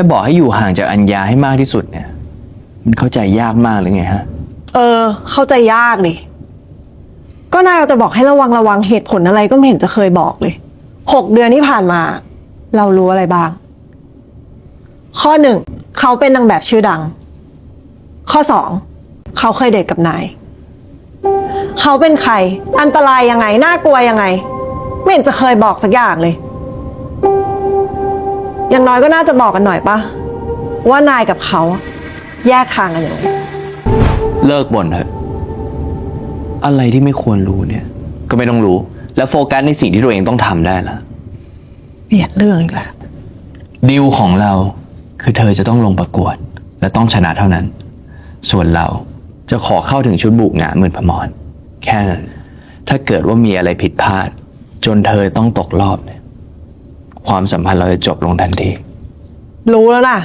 ค่บอกให้อยู่ห่างจากอัญญาให้มากที่สุดเนี่ย มันเข้าใจยากมากเลยไงฮะ เออ เข้าใจยากดิก็นายเอาแต่บอกให้ระวังระวังเหตุผลอะไรก็ไม่เห็นจะเคยบอกเลยหกเดือนที่ผ่านมา เรารู้อะไรบ้าง ข้อหนึ่งเขาเป็นนางแบบชื่อดัง ข้อสองเขาเคยเดทกับนาย เขาเป็นใคร อันตรายยังไงน่ากลัวยังไง ไม่เห็นจะเคยบอกสักอย่างเลย อย่างน้อยก็น่าจะบอกกันหน่อยปะว่านายกับเขาแยกทางกันยังไงเลิกบ่นเถอะ อะไรที่ไม่ควรรู้เนี่ย ก็ไม่ต้องรู้ แล้วโฟกัสในสิ่งที่ตัวเองต้องทำได้ละเปลี่ยนเรื่องอีกแล้วดิวของเราคือเธอจะต้องลงประกวด และต้องชนะเท่านั้น ส่วนเราจะขอเข้าถึงชุดบุกงานหมื่นพมร แค่นั้น ถ้าเกิดว่ามีอะไรผิดพลาด จนเธอต้องตกรอบเนี่ย ความสัมพันธ์เราจะจบลงทันที รู้แล้วนะ